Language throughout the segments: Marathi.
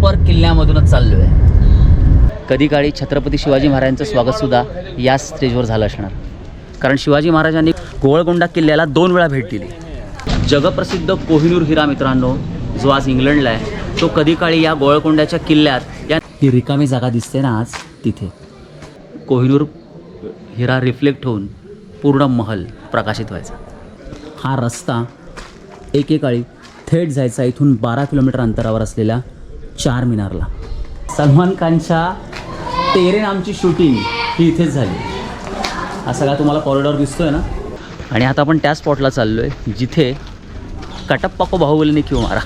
प्रॉपर किल्ल्यामधूनच चाललो आहे कधी काळी छत्रपती शिवाजी महाराजांचं स्वागतसुद्धा याच स्टेजवर झालं असणार. कारण शिवाजी महाराजांनी गोवळकोंडा किल्ल्याला दोन वेळा भेट दिली. जगप्रसिद्ध कोहिनूर हिरा मित्रांनो जो आज इंग्लंडला आहे तो कधी काळी या गोवळकोंड्याच्या किल्ल्यात या ही रिकामी जागा दिसते ना आज तिथे. कोहिनूर हिरा रिफ्लेक्ट होऊन पूर्ण महल प्रकाशित व्हायचा. हा रस्ता एकेकाळी थेट जायचा इथून बारा किलोमीटर अंतरावर असलेल्या चार मिनारला. सलमान खानच्या तेरे नामची शूटिंग ही इथेच झाली. हा सगळा तुम्हाला कॉरिडॉर दिसतोय ना? आणि आता आपण त्या स्पॉटला चाललो आहे जिथे कटप्पा को बाहुबलीने किंवा मारा.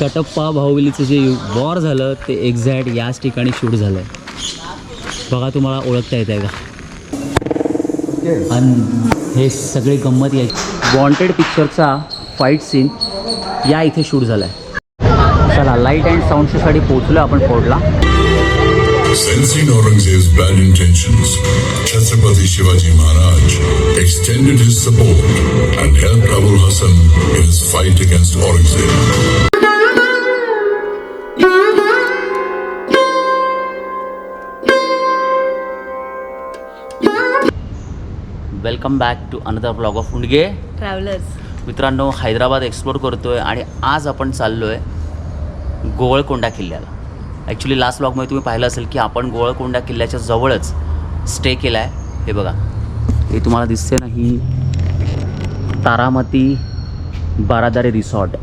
कटप्पा बाहुबलीचं जे वॉर झालं ते एक्झॅक्ट याच ठिकाणी शूट झालं आहे बघा तुम्हाला ओळखता येत आहे का? आणि हे सगळे गंमत यायची वॉन्टेड पिक्चरचा फाईट सीन या इथे शूट झाला आहे चला लाइट अँड साऊंड शोसाठी पोहोचलो आपण फोर्टला Sensing Aurangzeb's bad intentions, Chhatrapati Shivaji Maharaj extended his support and helped Abul Hassan in his fight against Aurangzeb. Welcome back to another blog of Undage travellers मित्रांनो हैदराबाद एक्सप्लोर करतो आहे आणि आज आपण चाललो आहे गोवळकोंडा किल्ल्याला. ॲक्च्युली लास्ट ब्लॉगमध्ये तुम्ही पाहिलं असेल की आपण गोवळकोंडा किल्ल्याच्या जवळच स्टे केला आहे हे बघा. हे तुम्हाला दिसते ना ही तारामती बारादारे रिसॉर्ट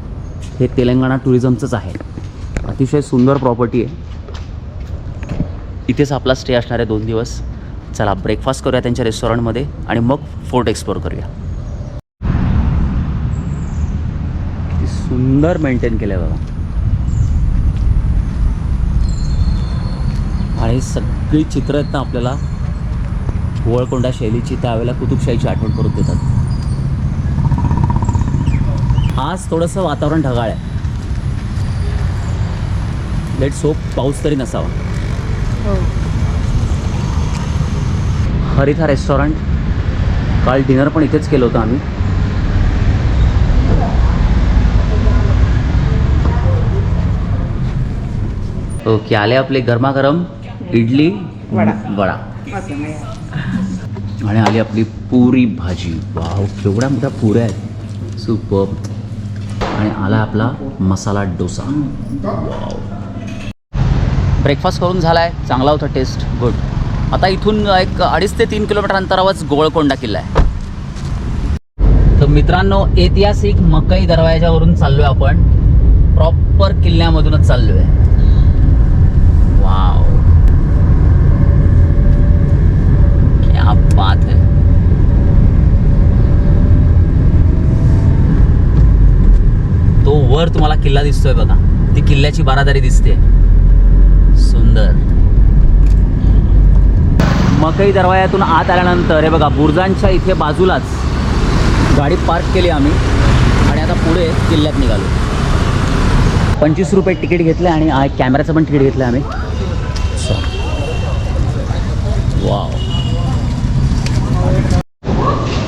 हे तेलंगणा टुरिझमचंच आहे. अतिशय सुंदर प्रॉपर्टी आहे. इथेच आपला स्टे असणार आहे दोन दिवस. चला ब्रेकफास्ट करूया त्यांच्या रेस्टॉरंटमध्ये आणि मग फोर्ट एक्सप्लोर करूया. सुंदर मेंटेन केलं आहे बघा. ही सगळी चित्र आहेत ना आपल्याला गोवळकोंडा शैलीची त्यावेळेला कुतुबशाहीची आठवण करून देतात. आज थोडंसं वातावरण ढगाळ आहे. लेट सोप पाऊस तरी नसावा. हो. हरिथा रेस्टॉरंट काल डिनर पण इथेच केलं होतं आम्ही. ओके आले आपले गरमागरम. इडली वडा. वडा. आणि आली आपली पुरी भाजी. वाव केवढ्या मोठ्या पुऱ्या आहेत. सुपर आणि आला आपला मसाला डोसा. वाव. ब्रेकफास्ट करून झाला आहे चांगला होता टेस्ट गुड आता इथून एक अडीच ते तीन किलोमीटर अंतरावरच गोवळकोंडा किल्ला आहे. तर मित्रांनो ऐतिहासिक मकई दरवाजावरून चाललोय आपण. प्रॉपर किल्ल्यामधूनच चाललोय. वाव क्या बात है तो वर तुम्हाला किल्ला दिसतोय बघा. ती किल्ल्याची बारादारी दिसते. सुंदर. मकई दरवाजातून आत आल्यानंतर हे बघा बुर्जांच्या इथे बाजूलाच गाडी पार्क केली आम्ही. आणि आता पुढे किल्ल्यात निघालो. पंचवीस रुपये तिकीट घेतलं आणि कॅमेऱ्याचं पण तिकीट घेतलं आम्ही. वाव.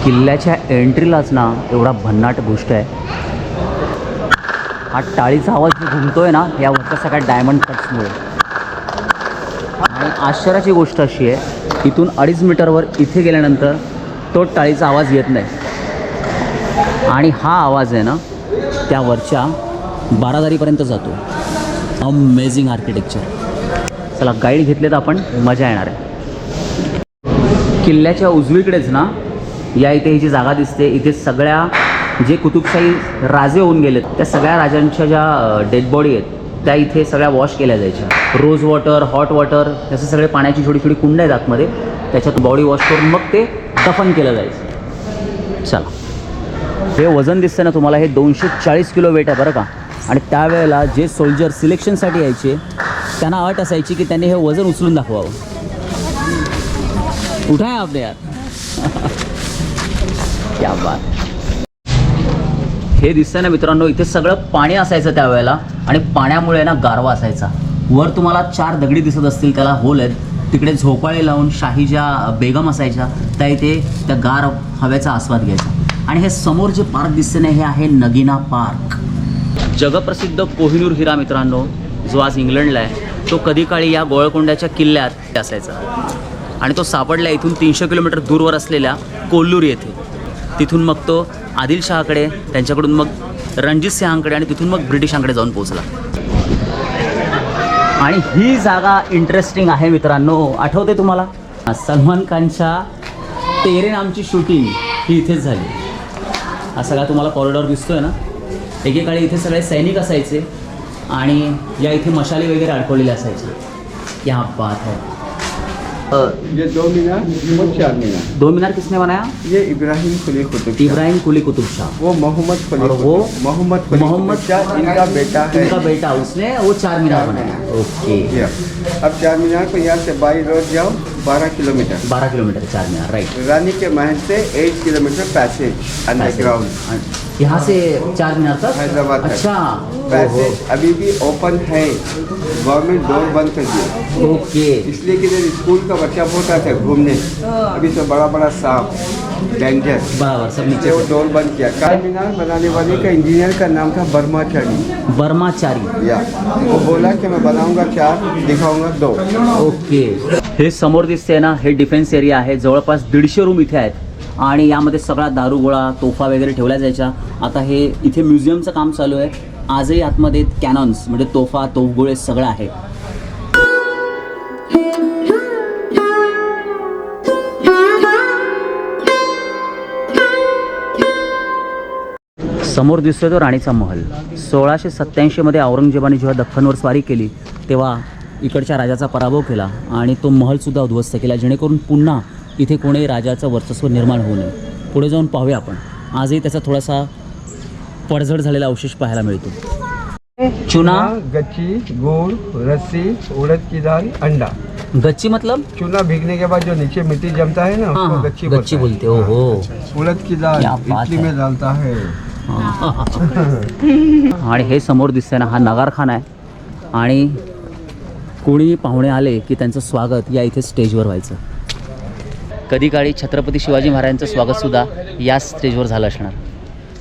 किल्ल्याच्या एंट्रीलाच ना एवढा भन्नाट गोष्ट आहे. हा टाळीचा आवाज जो घुमतोय ना या वरच्या सगळ्या डायमंड कट्समुळे आणि आश्चर्याची गोष्ट अशी आहे इथून अडीच मीटरवर इथे गेल्यानंतर तो टाळीचा आवाज येत नाही. आणि हा आवाज आहे ना त्या वरच्या बारादारीपर्यंत जातो. अमेझिंग आर्किटेक्चर चला गाईड घेतले तर आपण मजा येणार आहे. किल्ल्याच्या उजवीकडेच ना या इथे ही जी जागा दिसते इथे सगळ्या जे कुतुबशाही राजे होऊन गेलेत त्या सगळ्या राजांच्या ज्या डेड बॉडी आहेत त्या इथे सगळ्या वॉश केल्या जायच्या. रोज वॉटर हॉट वॉटर असे सगळे पाण्याची छोटी छोटी कुंड आहेत आतमध्ये त्याच्यात बॉडी वॉश करून मग ते दफन केलं जायचं. चला. हे वजन दिसतं ना तुम्हाला हे दोनशे चाळीस किलो वेट आहे बरं का? आणि त्यावेळेला जे सोल्जर सिलेक्शनसाठी यायचे त्यांना अट असायची की त्यांनी हे वजन उचलून दाखवावं. उठाय आपले यार. क्या बात. हे दिसतंय ना मित्रांनो इथे सगळं पाणी असायचं त्यावेळेला आणि पाण्यामुळे ना गारवा असायचा. वर तुम्हाला चार दगडी दिसत असतील त्याला होल आहेत. तिकडे झोपाळे लावून शाही ज्या बेगम असायच्या त्या इथे त्या गार हवेचा आस्वाद घ्यायचा. आणि हे समोर जे पार्क दिसते ना हे आहे नगिना पार्क. जगप्रसिद्ध कोहिनूर हिरा मित्रांनो जो आज इंग्लंडला आहे तो कधी काळी या गोळकोंड्याच्या किल्ल्यात असायचा. आणि तो सापडला इथून तीनशे किलोमीटर दूरवर असलेल्या कोल्लूर येथे. तिथून मग तो आदिलशहाकडे त्यांच्याकडून मग रणजित सिंहांकडे आणि तिथून मग ब्रिटिशांकडे जाऊन पोहोचला. आणि ही जागा इंटरेस्टिंग आहे मित्रांनो. आठवते तुम्हाला? सलमान खानच्या तेरे नामची शूटिंग ही इथेच झाली. हा सगळा तुम्हाला कॉरिडॉर दिसतोय ना? एकेकाळी इथे सगळे सैनिक असायचे आणि या इथे मशाली वगैरे अडकवलेले असायचे. या बात आहे ये दो मीनार वो चार मीनार दो मीनार किसने बनाया? ये इब्राहिम कुली कुतुब इब्राहिम कुली कुतुब शाह। वो मोहम्मद और वो मोहम्मद मोहम्मद शाह इनका बेटा है। इनका बेटा उसने वो चार मीनार बनाया ओके। अब चार मीनार को यहाँ से बाई रोड जाओ। बारह किलोमीटर। बारह किलोमीटर चार मीनार राइट रानी के महल से एट किलोमीटर पैसेज अंडरग्राउंड यहाँ से चार मीनार तक? हैदराबाद अच्छा पैसेज अभी भी ओपन है। गवर्नमेंट डोर बंद कर दिया ओके इसलिए कि स्कूल का बच्चा बहुत आता है घूमने। अभी तो बड़ा बड़ा सांप डेंजर बराबर सब नीचे वो बंद किया. कार मीनार बनाने वाले का इंजीनियर का नाम था बर्माचारी बर्माचारी या. वो बोला कि मैं बनाऊंगा चार दिखाऊंगा दो. ओके. हे समोर दिसते ना हे डिफेन्स एरिया आहे. जवळपास दीडशे रूम इथे आहेत. आणि यामध्ये सगळा दारुगोळा तोफा वगैरे ठेवल्या जायच्या आता हे इथे म्युझियमचं काम चालू आहे. आजही आतमध्ये कॅनॉन्स म्हणजे तोफा तोफगोळे सगळं आहे. समोर दिसतोय तो राणीचा महल. सोळाशे सत्त्याऐंशीमध्ये औरंगजेबाने जेव्हा दख्खनवर स्वारी केली तेव्हा इकडच्या राजाचा पराभव केला आणि तो महलसुद्धा उद्ध्वस्त केला जेणेकरून पुन्हा इथे कोणी राजाचं वर्चस्व निर्माण होऊ नये. पुढे जाऊन पाहूया आपण. आजही त्याचा थोडासा पडझड झालेला अवशेष पाहायला मिळतो. चुना. गच्ची गुड़ रस्सी उड़द की दाल अंडा. गच्ची मतलब? चूना भीगने के बाद जो नीचे मिट्टी जमता है ना उसको गच्ची गच्ची बोलते हो। उड़द की दाल इडली। में डालता है। आणि हे समोर दिसतंय ना हा नगारखाना आहे. आणि कोणी पाहुणे आले की त्यांचं स्वागत या इथे स्टेजवर व्हायचं. कधी काळी छत्रपती शिवाजी महाराजांचं स्वागतसुद्धा याच स्टेजवर झालं असणार.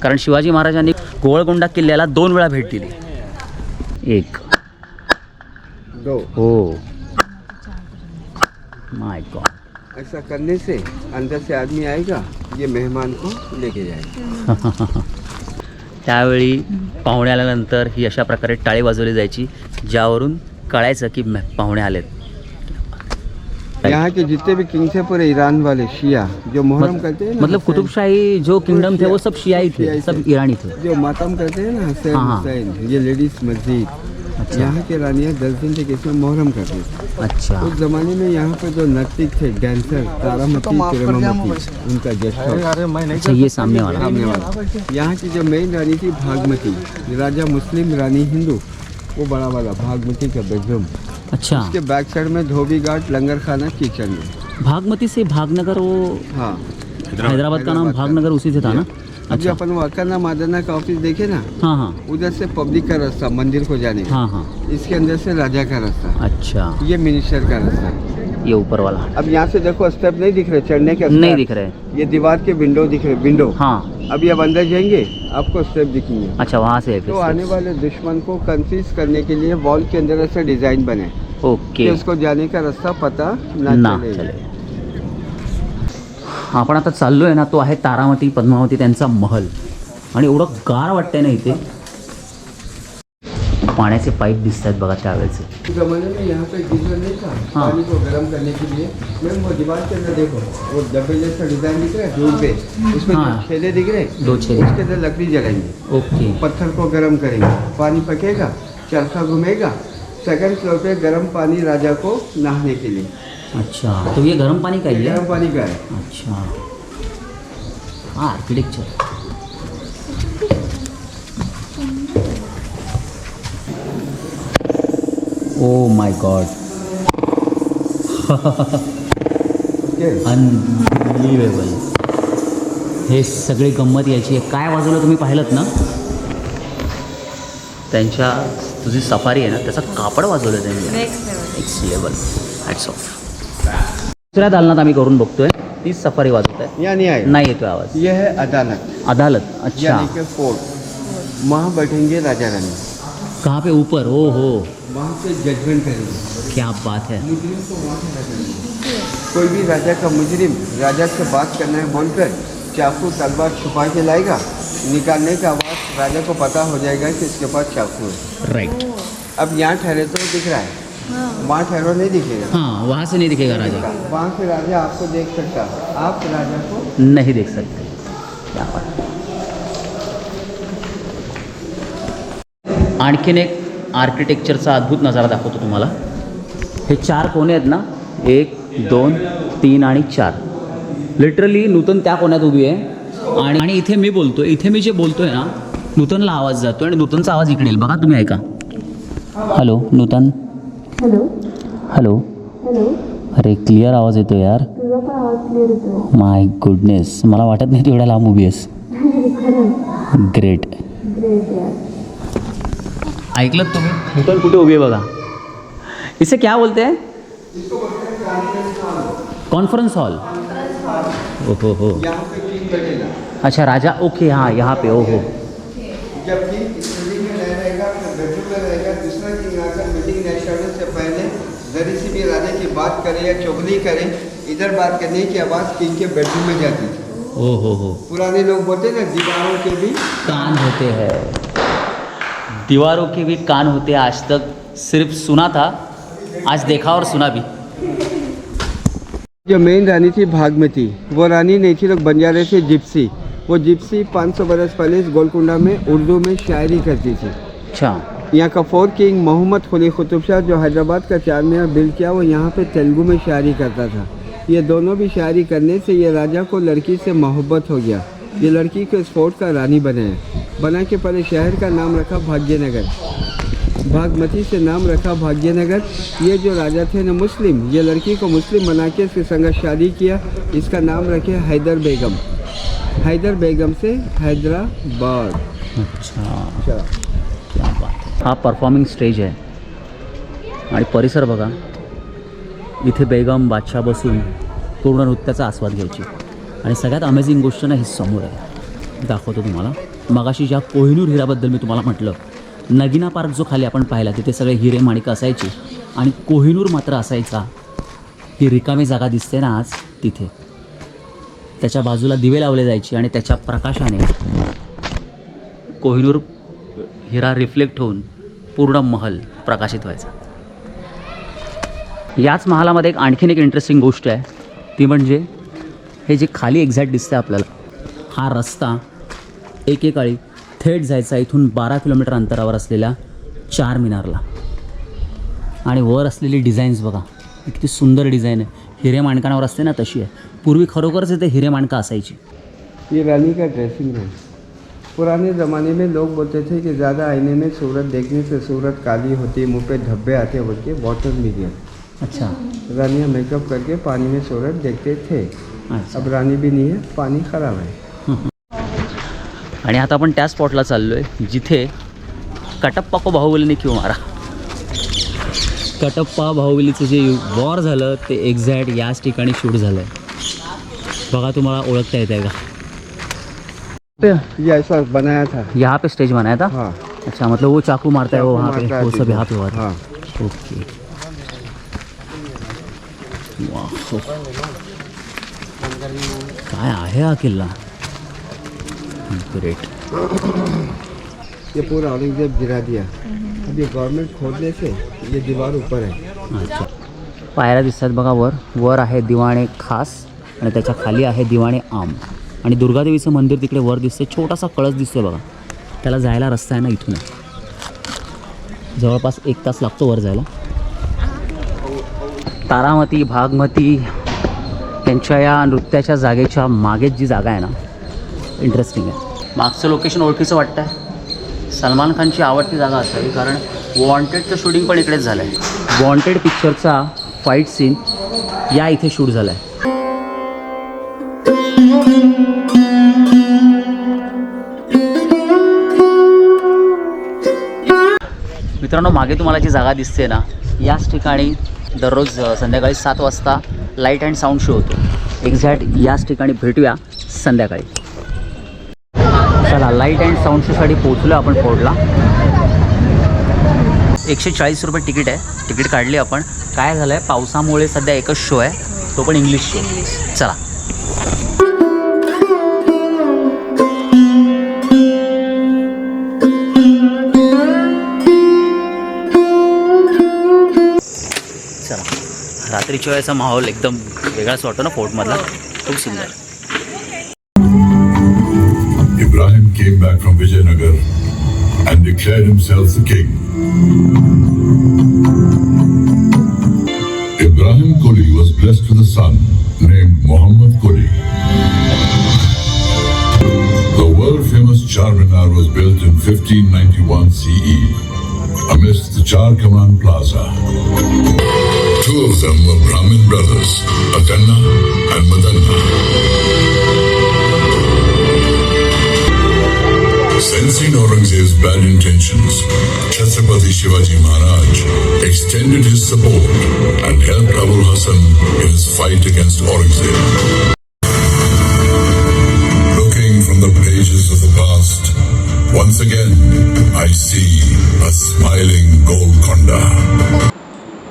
कारण शिवाजी महाराजांनी गोवळकोंडा किल्ल्याला दोन वेळा भेट दिली. एक. हो. माय गॉड ऐसा करने से अंदर से आदमी आएगा ये मेहमान को लेके जाएगा। त्यावेळी पाहुणे आल्यानंतर ही अशा प्रकारे टाळी वाजवली जायची ज्यावरून कळायचं की पाहुणे आलेत यहाँ के जितने भी किंग थे पूरे ईरान वाले शिया जो मोहरम करते हैं ना मतलब कुतुबशाही जो किंगडम थे वो सब शियाई थे सब। ईरानी थे जो मातम करते हैं ना हुसैन। हुसैन ये लेडीज मस्जिद अच्छा। यहाँ के रानियाँ दस दिन तक इसमें मोहरम करते थे अच्छा। उस जमाने में यहाँ पे जो नर्तिक थे डांसर तारामती तिरमामती उनका हाउस अच्छा ये सामने वाला। सामने वाला। यहाँ की जो मेन रानी थी भागमती राजा मुस्लिम रानी हिंदू वो बड़ा वाला भागमती का बेडरूम अच्छा। उसके बैक साइड में धोबी घाट लंगर खाना किचन में भागमती से भागनगर वो हाँ। हैदराबाद का नाम भागनगर उसी से था ना? जो अच्छा। अपन वाकरना मादरना का ऑफ़िस देखे ना हाँ हाँ। उधर से पब्लिक का रास्ता मंदिर को जाने का। हाँ हाँ। इसके अंदर से राजा का रास्ता। अच्छा। ये मिनिस्टर का रास्ता। ये ऊपर वाला। अब यहाँ से देखो स्टेप नहीं दिख रहे चढ़ने के नहीं दिख रहे। ये दीवार के विंडो दिख रहे विंडो हाँ। अभी अब अंदर जाएँगे आपको स्टेप दिखेंगे। अच्छा वहाँ से तो आने वाले दुश्मन को कंफ्यूज करने के लिए वॉल के अंदर ऐसे डिज़ाइन बने। ओके। उसको जाने का रास्ता पता ना, चले। आपण आता चाललो आहे ना तो आहे तारामती पद्मावती त्यांचा महल. आणि एवढं गार वाटतंय ना इथे. पाण्याचे पाईप दिसत आहेत बघा त्यावेळेचे. उस जमाने में यहाँ पे गीजर नहीं था। पानी को गर्म करने के लिए मैम वो दीवार के अंदर देखो वो डब्बे जैसा डिजाइन दिख रहा दूर पे उसमें। जो छेदे दिख रहे दो अंदर लकड़ी जलाएंगे। ओके. पत्थर को गर्म करेंगे। पानी पकेगा चरखा घूमेगा सेकंड फ्लोर पे गर्म पानी राजा को नहाने के लिए। अच्छा. तो ये गर्म पानी का ही है गर्म पानी का है। अच्छा. हाँ architecture oh my god Yes. Unbelievable हे सगळी गंमत याची आहे. काय वाजवलं तुम्ही पाहिलं ना? त्यांच्या तुझी सफारी आहे ना त्याचं कापड वाजवलं त्यांनी. नेक्स्ट लेवल हॅट्स ऑफ दुसऱ्या दालनात आम्ही करून बघतोय. तीच सफारी वाजवत आहे यहाँ नहीं आए नाही येतोय आवाज़. ये है अदालत. अदालत अच्छा. यानी कि फोर्ट वहाँ बैठेंगे राजा रानी. कहाँ पे? ऊपर ओ हो. वहाँ पे जजमेंट करेंगे. क्या बात है. मुजरिम को वहाँ खड़ा करेंगे कोई भी राजा का मुजरिम राजा से बात करना है बोलकर चाकू तलवार छुपा के लाएगा. निकालने का आवाज़ राजा को पता हो जाएगा कि इसके पास चाकू है. राइट अब यहाँ ठहरे तो दिख रहा है. वहाँ ठहरो नहीं दिखेगा। हाँ वहाँ से नहीं दिखेगा राजा। वहाँ से राजा आपको देख सकता आप राजा को नहीं देख सकते। क्या बात. आणखीन एक आर्किटेक्चरचा अद्भुत नजारा दाखवतो तुम्हाला. हे चार कोणे आहेत ना? एक दोन तीन आणि चार. लिटरली नूतन त्या कोण्यात उभी आहे. आणि आणि इथे मी बोलतोय इथे मी जे बोलतोय ना नूतनला आवाज जातो आणि नूतनचा आवाज इकडे येईल. बघा तुम्ही ऐका. Hello Nutan. Hello hello hello अरे क्लिअर आवाज़ येतो यार. तुझा पण आवाज़ क्लिअर येतो माय गुडनेस मला वाटत नाही तू एवढ्या लांब उभी आहेस. ग्रेट ग्रेट यार. ऐकलं तुम्ही? नूतन कुठे उभी आहे बघा. इसे क्या बोलते हैं? कॉन्फ्रेंस हॉल ओ हो. हो अच्छा राजा ओके हाँ यहाँ पे ओ हो जब किंग बिल्डिंग में नहीं रहेगा अपने बेडरूम में रहेगा दूसरा किंग आकर मीटिंग नहीं करने से पहले जरी सी भी राजा की बात करे या चुगली करे इधर बात करने की आवाज़ किंग के बेडरूम में जाती थी। ओ हो। हो पुराने लोग बोलते ना दीवारों के भी कान होते हैं। दीवारों के भी कान होते हैं आज तक सिर्फ़ सुना था आज देखा और सुना भी। जो मेन रानी थी भागमती वो रानी नहीं थी लोग बंजारे थे जिप्सी वो जिप्सी 500 बरस पहले इस गोलकुंडा में उर्दू में शायरी करती थी। अच्छा। यहाँ का फोर्थ किंग मोहम्मद कुली कुतुब शाह जो हैदराबाद का चार मीनार बिल्ड किया वो यहाँ पे तेलुगु में शायरी करता था। ये दोनों भी शायरी करने से ये राजा को लड़की से मोहब्बत हो गया। ये लड़की को इस फोर्ट का रानी बनाया बना के पहले शहर का नाम रखा भाग्यनगर। भागमती से नाम रखा भाग्यनगर। ये जो राजा थे ना मुस्लिम ये लड़की को मुस्लिम बना के इसके संग शादी किया। इसका नाम रखे हैदर बेगम। हैदर बेगम से हैदराबाद। अच्छा। हा परफॉर्मिंग स्टेज आहे. आणि परिसर बघा. इथे बेगम बादशाह बसून पूर्ण नृत्याचा आस्वाद घ्यायची. आणि सगळ्यात अमेझिंग गोष्ट ना ही समोर आहे. दाखवतो तुम्हाला. मगाशी ज्या कोहिनूर हिराबद्दल मी तुम्हाला म्हटलं नगिना पार्क जो खाली आपण पाहिला तिथे सगळे हिरे माणिकं असायची. आणि कोहिनूर मात्र असायचा. ही रिकामी जागा दिसते ना आज तिथे. त्याच्या बाजूला दिवे लावले जायचे आणि त्याच्या प्रकाशाने कोहिनूर हिरा रिफ्लेक्ट होऊन पूर्ण महल प्रकाशित व्हायचा. याच महालामध्ये एक आणखीन एक इंटरेस्टिंग गोष्ट आहे. ती म्हणजे हे जे खाली एक्झॅक्ट दिसतं आपल्याला हा रस्ता एकेकाळी थेट जायचा इथून बारा किलोमीटर अंतरावर असलेल्या चार मिनारला. आणि वर असलेली डिझाईन्स बघा किती सुंदर डिझाईन आहे. हिरे माणकांवर असते ना तशी आहे. पूर्वी खरोखरच इथे हिरे माणकं असायची. ही रानी का ड्रेसिंग रूम पुराने ज़माने में लोग बोलते थे कि ज़्यादा आईने में सूरत देखने से सूरत काली होती मुंह पे धब्बे आते बोल के वाटर मीडियम अच्छा। रानियाँ मेकअप करके पानी में सूरत देखते थे। अच्छा। अब रानी भी नहीं है पानी खराब है। आणि आता आपण त्या स्पॉटला चाललो आहे जिथे कटप्पा को बाहुबलीने क्यों मारा? कटप्पा बाहुबलीचं जे वॉर झालं ते एक्झॅक्ट याच ठिकाणी शूट झालं आहे बघा तुम्हाला ओळखता येत आहे का? ये ऐसा बनाया था। यहाँ पे स्टेज बनाया था? हाँ। अच्छा मतलब वो चाकू मारता है वो वहाँ पे वो सब। यहाँ पे हुआ था। हाँ। ओके। वाह. काय आहे हा किल्ला ग्रेट ये पूरा औरंगजेब गिरा दिया। अब ये गवर्नमेंट खोदने से ये दीवार ऊपर है। अच्छा। पायऱ्या दिसतात बघा वर। वर आहे दिवाणे खास आणि त्याच्याखाली आहे दिवाणे आम. आणि दुर्गादेवीचं मंदिर तिकडे वर दिसते छोटासा कळस दिसतोय बघा. त्याला जायला रस्ता आहे ना इथून. जवळपास एक तास लागतो वर जायला. तारामती भागमती त्यांच्या या नृत्याच्या जागेच्या मागेच जी जागा आहे ना इंटरेस्टिंग आहे. मागचं लोकेशन ओळखीचं वाटतं आहे सलमान खानची आवडती जागा असावी कारण वॉन्टेडचं शूटिंग पण इकडेच झालं आहे वॉन्टेड पिक्चरचा फाईट सीन या इथे शूट झाला आहे मित्रांनो मागे तुम्हाला जी जागा दिसते ना याच ठिकाणी दररोज संध्याकाळी सात वाजता लाइट अँड साऊंड शो होतो. एक्झॅक्ट याच ठिकाणी भेटूया संध्याकाळी. चला लाइट अँड साऊंड शोसाठी पोहोचलो आपण फोर्टला. एकशे चाळीस रुपये तिकीट आहे. तिकीट काढली आपण. काय झालं आहे पावसामुळे सध्या एकच शो आहे. तो पण इंग्लिश शो चला. रात्रीच्या वेळेचा माहोल एकदम वेगळाच वाटतो ना फोर्टमधला खूप सुंदर Ibrahim came back from Vijayanagar and declared himself the king. Ibrahim Koli was blessed with a son named Muhammad Koli. The world famous Charminar was built in 1591 CE E amidst the Char Kaman Plaza. Two of them were Brahmin brothers, Akanna and Madanna. Sensing Aurangzeb's bad intentions, Chhatrapati Shivaji Maharaj extended his support and helped Abul Hassan in his fight against Aurangzeb. Looking from the pages of the past, once again I see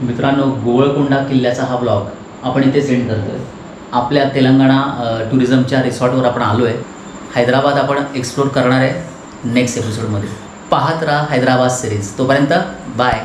मित्रांनो गोवळकोंडा किल्ल्याचा हा ब्लॉग आपण इथे सेंड करतोय. आपल्या तेलंगणा टुरिझमच्या रिसॉर्टवर आपण आलो आहे हैदराबाद आपण एक्सप्लोर करणार आहे नेक्स्ट एपिसोडमध्ये पाहत राहा हैदराबाद सिरीज तोपर्यंत बाय